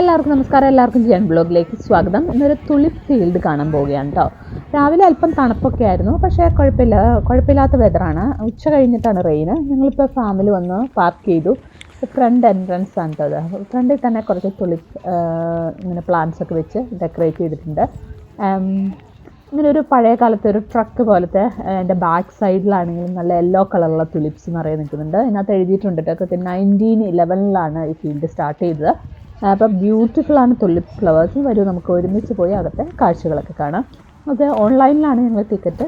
എല്ലാവർക്കും നമസ്കാരം. എല്ലാവർക്കും ജിയാൻ ബ്ലോഗിലേക്ക് സ്വാഗതം. ഇന്നൊരു തുളിപ്പ് ഫീൽഡ് കാണാൻ പോവുകയാണ് കേട്ടോ രാവിലെ അല്പം തണുപ്പൊക്കെ ആയിരുന്നു. പക്ഷേ കുഴപ്പമില്ല. കുഴപ്പമില്ലാത്ത വെതറാണ് ഉച്ച കഴിഞ്ഞിട്ടാണ് റെയിന് ഞങ്ങളിപ്പോൾ ഫാമിൽ വന്ന് പാർക്ക് ചെയ്തു. ഫ്രണ്ട് എൻട്രൻസ് ആണ് അത് ഫ്രണ്ടിൽ തന്നെ കുറച്ച് തുളിപ്പ് ഇങ്ങനെ പ്ലാന്റ്സ് ഒക്കെ വെച്ച് ഡെക്കറേറ്റ് ചെയ്തിട്ടുണ്ട്. ഇങ്ങനെ ഒരു പഴയ കാലത്തെ ഒരു ട്രക്ക് പോലത്തെ എന്റെ ബാക്ക് സൈഡിലാണെങ്കിലും നല്ല യെല്ലോ കളറുള്ള തുലിപ്സ് നിറയെ നിൽക്കുന്നുണ്ട്. ഇതിനകത്ത് എഴുതിയിട്ടുണ്ട് കേട്ടോ. നയന്റീൻ ഇലവനിലാണ് ഈ ഫീൽഡ് സ്റ്റാർട്ട് ചെയ്തത്. അപ്പോൾ ബ്യൂട്ടിഫുൾ ആണ് തുലിപ്പ് ഫ്ലവേഴ്സ് വരൂ നമുക്ക് ഒരുമിച്ച് പോയി അകത്തെ കാഴ്ചകളൊക്കെ കാണാം. അത് ഓൺലൈനിലാണ് ഞങ്ങൾ ടിക്കറ്റ്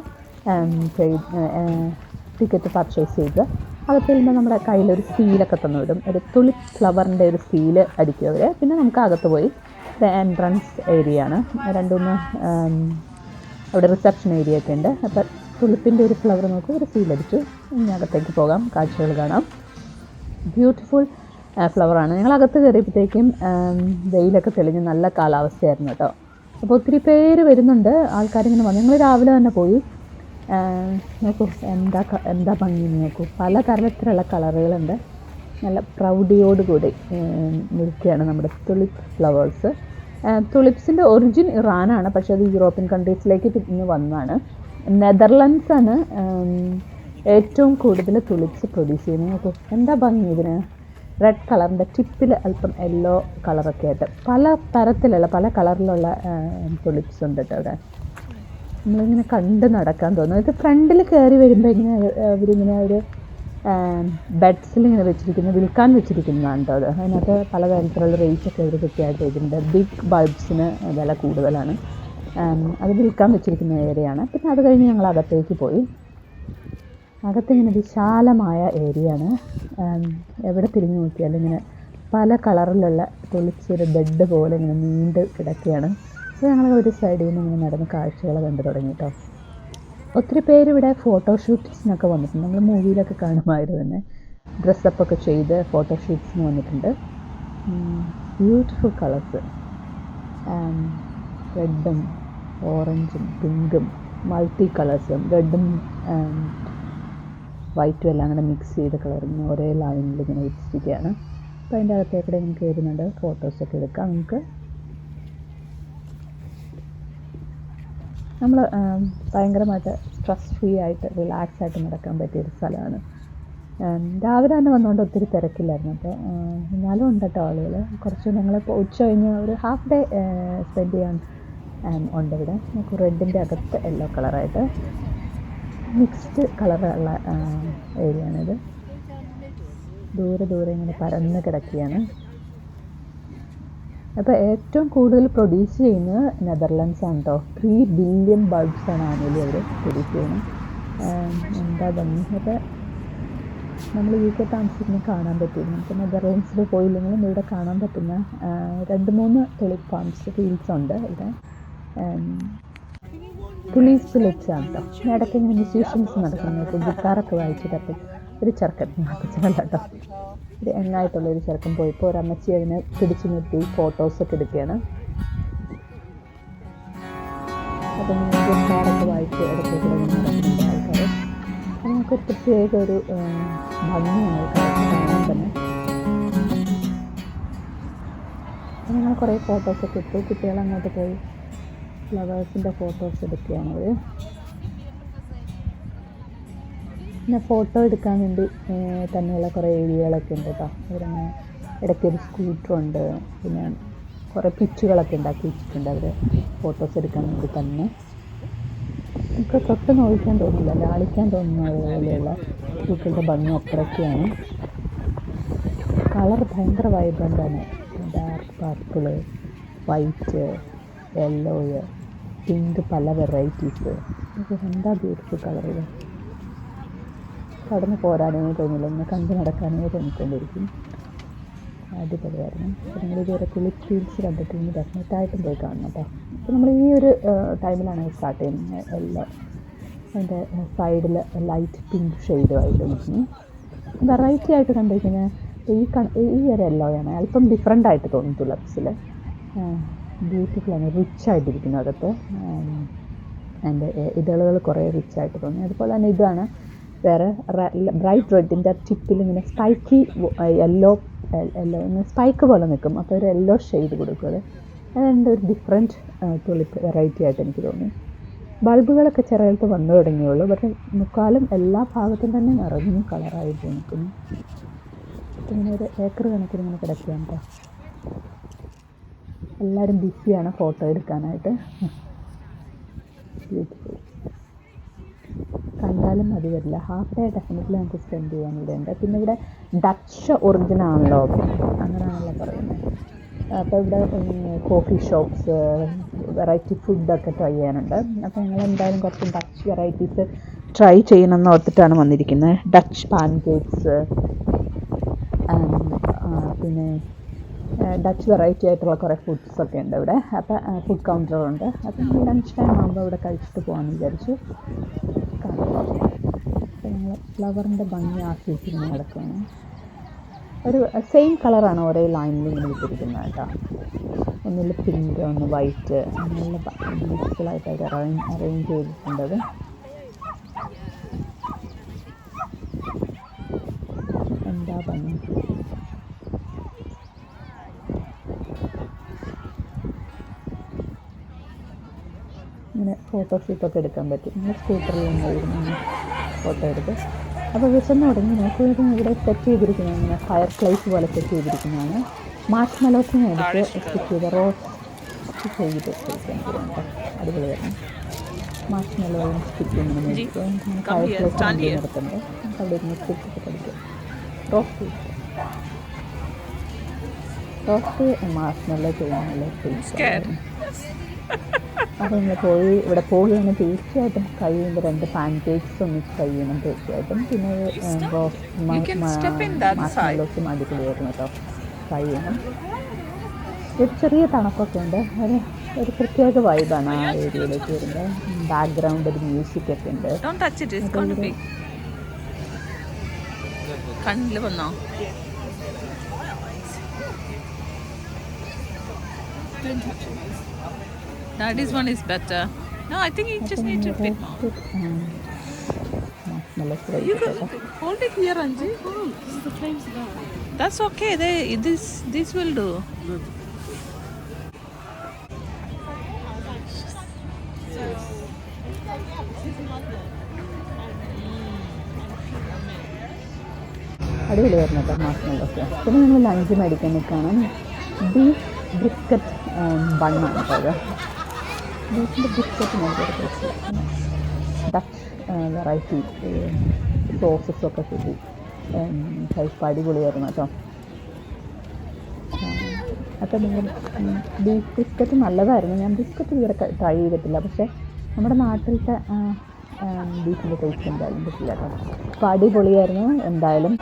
ടിക്കറ്റ് പർച്ചേസ് ചെയ്തത്. അകത്ത് വരുമ്പോൾ നമ്മുടെ കയ്യിലൊരു സീലൊക്കെ തന്നു വിടും ഒരു തുളിപ്പ് ഫ്ലവറിന്റെ ഒരു സീൽ അടിക്കും അവർ പിന്നെ നമുക്ക് അകത്ത് പോയി എൻട്രൻസ് ഏരിയ ആണ്. രണ്ടുമൂന്ന് ഉം, അവിടെ റിസപ്ഷൻ ഏരിയ ഒക്കെ ഉണ്ട്. അപ്പോൾ തുളിപ്പിന്റെ ഒരു ഫ്ലവർ നോക്കി ഒരു സീലടിച്ചു ഇനി അകത്തേക്ക് പോകാം. കാഴ്ചകൾ കാണാം. ബ്യൂട്ടിഫുൾ ഫ്ലവറാണ് ഞങ്ങൾ അകത്ത് കയറിയപ്പോഴത്തേക്കും വെയിലൊക്കെ തെളിഞ്ഞ് നല്ല കാലാവസ്ഥയായിരുന്നു കേട്ടോ. അപ്പോൾ ഒത്തിരി പേര് വരുന്നുണ്ട്. ആൾക്കാരിങ്ങനെ വന്നു. ഞങ്ങൾ രാവിലെ തന്നെ പോയി. നോക്കൂ എന്താ എന്താ ഭംഗി നോക്കൂ. പല തരത്തിലുള്ള കളറുകളുണ്ട്. നല്ല പ്രൗഡിയോടുകൂടി നിൽക്കുകയാണ് നമ്മുടെ തുളിപ്പ് ഫ്ലവേഴ്സ് തുളിപ്സിന്റെ ഒറിജിൻ ഇറാനാണ് പക്ഷേ അത് യൂറോപ്യൻ കൺട്രീസിലേക്ക് തിരിഞ്ഞ് വന്നതാണ്. നെതർലൻഡ്സ് ആണ് ഏറ്റവും കൂടുതൽ തുളിപ്സ് പ്രൊഡ്യൂസ് ചെയ്യുന്നത്. എന്താ ഭംഗി ഇതിന്? റെഡ് കളറിന്റെ ടിപ്പിൽ അല്പം യെല്ലോ കളറൊക്കെ ആയിട്ട്. പല തരത്തിലുള്ള പല കളറിലുള്ള തുളിപ്സ് ഉണ്ട് കേട്ടോ അവിടെ. നമ്മളിങ്ങനെ കണ്ട് നടക്കാൻ തോന്നും. ഇത് ഫ്രണ്ടിൽ കയറി വരുമ്പോൾ ഇങ്ങനെ അവരിങ്ങനെ ഒരു ബെഡ്സിൽ ഇങ്ങനെ വെച്ചിരിക്കുന്ന വിൽക്കാൻ വെച്ചിരിക്കുന്നതാണ് കേട്ടോ അത്. അതിനകത്ത് പലതരത്തിലുള്ള റേറ്റ് ഒക്കെ അവർ കൃത്യമായിട്ട് എഴുതിയിട്ടുണ്ട് ബിഗ് ബൾബ്സിന് വില കൂടുതലാണ്. അത് വിൽക്കാൻ വെച്ചിരിക്കുന്ന ഏരിയയാണ്. പിന്നെ അത് കഴിഞ്ഞ് ഞങ്ങൾ അകത്തേക്ക് പോയി. അകത്ത് ഇങ്ങനെ വിശാലമായ ഏരിയയാണ്. എവിടെ തിരിഞ്ഞു നോക്കിയാലും ഇങ്ങനെ പല കളറിലുള്ള തൊളിച്ചൊരു ബെഡ് പോലെ ഇങ്ങനെ നീണ്ട് കിടക്കുകയാണ്. അപ്പോൾ ഞങ്ങൾ ഒരു സൈഡിൽ നിന്ന് ഇങ്ങനെ നടന്ന് കാഴ്ചകൾ കണ്ടു തുടങ്ങി കേട്ടോ. ഒത്തിരി പേര് ഇവിടെ ഫോട്ടോഷൂട്ട്സിനൊക്കെ വന്നിട്ടുണ്ട്. നമ്മൾ മൂവിയിലൊക്കെ കാണുമായിരുന്നു തന്നെ. ഡ്രസ്സപ്പ് ഒക്കെ ചെയ്ത് ഫോട്ടോഷൂട്ട്സിന് വന്നിട്ടുണ്ട്. ബ്യൂട്ടിഫുൾ കളേഴ്സ് റെഡും ഓറഞ്ചും പിങ്കും മൾട്ടി കളേഴ്സും റെഡും വൈറ്റും എല്ലാം കൂടെ മിക്സ് ചെയ്ത് കളറിങ് ഒരേ ലൈനിൽ ഇങ്ങനെ വെച്ചിരിക്കുകയാണ്. അപ്പോൾ അതിന്റെ അകത്തേക്കൂടെ നമുക്ക് വരുന്നുണ്ട് ഫോട്ടോസൊക്കെ എടുക്കാം. നമുക്ക് നമ്മൾ ഭയങ്കരമായിട്ട് സ്ട്രെസ് ഫ്രീ ആയിട്ട് റിലാക്സ് ആയിട്ട് നടക്കാൻ പറ്റിയൊരു സ്ഥലമാണ്. രാവിലെ തന്നെ വന്നുകൊണ്ട് ഒത്തിരി തിരക്കില്ലായിരുന്നു. അപ്പോൾ എന്നാലും ഉണ്ട് കേട്ടോ ആളുകൾ കുറച്ച് ഞങ്ങളിപ്പോൾ ഉച്ച കഴിഞ്ഞ് ഒരു ഹാഫ് ഡേ സ്പെൻഡ് ചെയ്യാൻ ഉണ്ട് ഇവിടെ. നമുക്ക് റെഡിന്റെ അകത്ത് യെല്ലോ കളറായിട്ട് മിക്സ്ഡ് കളറുള്ള ഏരിയ ആണിത്. ദൂരെ ദൂരെ ഇങ്ങനെ പരന്ന് കിടക്കുകയാണ് അപ്പോൾ ഏറ്റവും കൂടുതൽ പ്രൊഡ്യൂസ് ചെയ്യുന്നത് നെതർലൻഡ്സ് ആണ് കേട്ടോ ത്രീ ബില്യൺ ബൾബ്സ് ആണ് ആനുവലി അവർ പ്രൊഡ്യൂസ് ചെയ്യുന്നത്. എന്താ ഭംഗി? അപ്പോൾ നമ്മൾ യു കെ താമസിക്കുന്ന കാണാൻ പറ്റും. നമുക്ക് നെതർലൻഡ്സിൽ പോയില്ലെങ്കിലും ഇവിടെ കാണാൻ പറ്റുന്ന രണ്ട് മൂന്ന് തുളിപ്പ് ഫാംസ് ഫീൽഡ്സ് ഉണ്ട് ഇവിടെ. പുലീസ് വെച്ചാണ് കേട്ടോ ഇടയ്ക്ക് ഇങ്ങനെ മ്യൂസീഷ്യൻസ് നടക്കുന്നത് ഗിത്താറൊക്കെ വായിച്ചിട്ടൊക്കെ ഒരു ചെറുക്കൻ അപ്പച്ചനല്ല കേട്ടോ. ഒരു എണ്ണായിട്ടുള്ള ഒരു ചെറുക്കൻ പോയപ്പോൾ ഒരു അമ്മച്ചി അതിനെ പിടിച്ചു നിർത്തി ഫോട്ടോസൊക്കെ എടുക്കുകയാണ്. അപ്പം കാറൊക്കെ വായിച്ച് ഇടയ്ക്ക് നടക്കുന്നുണ്ട് ആൾക്കാർ നമുക്കൊരു പ്രത്യേക ഒരു ഭംഗിയാണ് കാണാൻ തന്നെ. ഞങ്ങൾ കുറേ ഫോട്ടോസൊക്കെ എടുത്തു കുട്ടികൾ അങ്ങോട്ട് പോയി ഫ്ലവേഴ്സിന്റെ ഫോട്ടോസ് എടുക്കുകയാണ് അവർ പിന്നെ ഫോട്ടോ എടുക്കാൻ വേണ്ടി തന്നെയുള്ള കുറേ ഏരിയകളൊക്കെ ഉണ്ട് കേട്ടോ ഇടയ്ക്ക് ഇടയ്ക്കൊരു സ്കൂട്ടറുണ്ട് പിന്നെ കുറേ പിച്ചുകളൊക്കെ ഉണ്ടാക്കി വെച്ചിട്ടുണ്ട്. അവർ ഫോട്ടോസ് എടുക്കാൻ വേണ്ടി തന്നെ. നമുക്ക് തൊട്ട് നോക്കാൻ തോന്നില്ല ലാളിക്കാൻ തോന്നുന്ന പോലെയുള്ള പൂക്കളുടെ ഭംഗി അത്രയ്ക്കാണ്. കളർ ഭയങ്കര വൈബ്രന്റാണ് dark purple white yellow pink പല വെറൈറ്റീസ് എന്താ ബ്യൂട്ടിഫുൾ ഇത്? കടന്ന് പോരാനേ തോന്നില്ല. ഇങ്ങനെ കണ്ടു നടക്കാനേ തോന്നിക്കൊണ്ടിരിക്കും അടിപൊളിയായിരുന്നു. അപ്പോൾ നിങ്ങൾ ഇതുവരെ കുളിക് കണ്ടിട്ട് ഇനി ഡെഫിനറ്റായിട്ടും പോയി കാണണം കേട്ടോ അപ്പോൾ നമ്മൾ ഈ ഒരു ടൈമിലാണ് സ്റ്റാർട്ട് ചെയ്യുന്നത്. എല്ലാം അതിന്റെ സൈഡിൽ ലൈറ്റ് പിങ്ക് ഷെയ്ഡുമായിട്ട് നിൽക്കുന്നു വെറൈറ്റി ആയിട്ട് കണ്ടിരിക്കുന്നത് ഈ കണ ഈ ഒരു എല്ലോയാണ് അല്പം ഡിഫറെന്റ് ആയിട്ട് തോന്നും തുളപ്സിൽ ബ്യൂട്ടിഫുള്ളാണ് റിച്ച് ആയിട്ടിരിക്കുന്നു അകത്ത്. അതിന്റെ ഇതളുകൾ കുറേ റിച്ച് ആയിട്ട് തോന്നി. അതുപോലെ തന്നെ ഇതാണ് വേറെ ബ്രൈറ്റ് റെഡിന്റെ ടിപ്പിൽ ഇങ്ങനെ സ്പൈക്കി യെല്ലോ യെല്ലോ സ്പൈക്ക് പോലെ നിൽക്കും അപ്പോൾ ഒരു യെല്ലോ ഷെയ്ഡ് കൊടുക്കുക അത്. അതുകൊണ്ട് ഒരു ഡിഫറെന്റ് തുളിപ്പ് വെറൈറ്റി ആയിട്ട് എനിക്ക് തോന്നി. ബൾബുകളൊക്കെ ചിറകത്ത് വന്നു തുടങ്ങിയുള്ളൂ. പക്ഷേ മുക്കാലും എല്ലാ ഭാഗത്തും തന്നെ നിറഞ്ഞു കളറായിട്ട് നിൽക്കുന്നു ഇങ്ങനെ ഒരു ഏക്കർ കണക്കിന് ഇങ്ങനെ കിടക്കുകയാണ് കേട്ടോ എല്ലാവരും ബിസിയാണ് ഫോട്ടോ എടുക്കാനായിട്ട്. ബ്യൂട്ടിഫുൾ കണ്ടാലും മതി വരില്ല. ഹാഫ് ഡേ ഡെഫിനറ്റ്ലി നമുക്ക് സ്പെൻഡ് ചെയ്യാൻ ഇവിടെ പിന്നെ ഇവിടെ ഡച്ച് ഒറിജിനൽ ആണല്ലോ. അങ്ങനെയാണല്ലോ പറയുന്നത്. അപ്പോൾ ഇവിടെ കോഫി ഷോപ്സ് വെറൈറ്റി ഫുഡൊക്കെ ട്രൈ ചെയ്യാനുണ്ട്. അപ്പോൾ ഞങ്ങൾ എന്തായാലും കുറച്ച് ഡച്ച് വെറൈറ്റീസ് ട്രൈ ചെയ്യണം എന്ന് ഓർത്തിട്ടാണ് വന്നിരിക്കുന്നത്. ഡച്ച് പാൻ കേക്ക്സ് പിന്നെ ഡച്ച് വെറൈറ്റി ആയിട്ടുള്ള കുറേ ഫുഡ്സ് ഒക്കെ ഉണ്ട് ഇവിടെ. അപ്പോൾ ഫുഡ് കൗണ്ടറുണ്ട് അപ്പം ലഞ്ച് ടൈം ആകുമ്പോൾ ഇവിടെ കഴിച്ചിട്ട് പോകാമെന്ന് വിചാരിച്ചു. ഞങ്ങൾ ഫ്ലവറിന്റെ ഭംഗി ആസ്വദിച്ചിങ്ങനെ നടക്കുകയാണ് ഒരു സെയിം കളറാണ് ഓരോ ലൈനിൽ ഇങ്ങനെ വിട്ടിരിക്കുന്നത് കേട്ടോ. ഒന്നിൽ പിങ്ക് ഒന്ന് വൈറ്റ് നല്ല ബ്യൂട്ടിഫുള്ളായിട്ട് അവർ അറേഞ്ച് അറേഞ്ച് ചെയ്തിട്ടുണ്ടത് എന്താ ഭംഗി? ഇങ്ങനെ ഫോട്ടോഷൂട്ടൊക്കെ എടുക്കാൻ പറ്റും. നമ്മൾ സ്കൂട്ടറിൽ നിന്നായിരുന്നു ഫോട്ടോ എടുത്ത് അപ്പോൾ വിശന്ന് തുടങ്ങി. നോക്കുമ്പോൾ ഇവിടെ സെറ്റ് ചെയ്തിരിക്കുന്നത് ഇങ്ങനെ ഫയർ പ്ലേസ് പോലെ സെറ്റ് ചെയ്തിരിക്കുന്നതാണ്. മാർച്ച് മലോസിന് എടുത്ത് സ്റ്റിച്ച് ചെയ്ത് റോസ്റ്റ് ചെയ്ത് കഴിക്കാൻ കേട്ടോ അടിപൊളിയായിരുന്നു മാർച്ച് മലോസിന് സ്റ്റിച്ച് ഇങ്ങനെ ഫയർ പ്ലേസ് നടത്തുന്നുണ്ട് നമുക്ക് അവിടെ ഇരുന്ന് സ്റ്റിച്ചൊക്കെ പഠിക്കും. റോസ്റ്റ് റോസ്റ്റ് മാർച്ച് മലോ ചെയ്യാനുള്ള ടേസ്റ്റ് അപ്പോൾ നമ്മൾ പോയി ഇവിടെ പോവുകയാണ് തീർച്ചയായിട്ടും കഴിയുമ്പോൾ രണ്ട് പാൻ കേക്ക്സ് ഒന്നിച്ച് കഴിയണം തീർച്ചയായിട്ടും. പിന്നെ മാസ്മലോസും അടിപൊളിയായിരുന്നു കേട്ടോ. കഴിയണം ഒരു ചെറിയ തണുപ്പൊക്കെ ഉണ്ട്. ഒരു ഒരു പ്രത്യേക വൈബാണ് ആ ഏരിയയിലേക്ക് വരുമ്പോൾ ബാക്ക്ഗ്രൗണ്ട് ഒരു മ്യൂസിക് ഒക്കെ ഉണ്ട്. It's going to be. കണ്ണിൽ വന്നോ Daddy's one is better. No, I think you just need to bit more. മാസ്മലോസ് You കഴിക്കട്ടെ can hold it here, Anji. That's okay. They this this will do. അടിപൊളിയായിരുന്നു കേട്ടോ മാസ്മലോസ് പിന്നെ ഞങ്ങൾ lunch മേടിക്കാൻ നിൽക്കണം beef biscuit ബണ്ണാണ് കേട്ടോ അത് ബീഫിന്റെ ബിസ്ക്കറ്റ് ടേസ്റ്റിലാണ് ഡച്ച് വെറൈറ്റി സോസസൊക്കെ കിട്ടി. കഴിപ്പ് അടിപൊളിയായിരുന്നു കേട്ടോ. അപ്പോൾ നിങ്ങൾ ബീഫ് ബിസ്ക്കറ്റ് നല്ലതായിരുന്നു. ഞാൻ ബിസ്ക്കറ്റ് ഇതുവരെ ട്രൈ ചെയ്തിട്ടില്ല. പക്ഷേ നമ്മുടെ നാട്ടിലത്തെ ബീഫിന്റെ ടേസ്റ്റ് എന്തായാലും കിട്ടില്ല കേട്ടോ. അപ്പോൾ അടിപൊളിയായിരുന്നു എന്തായാലും.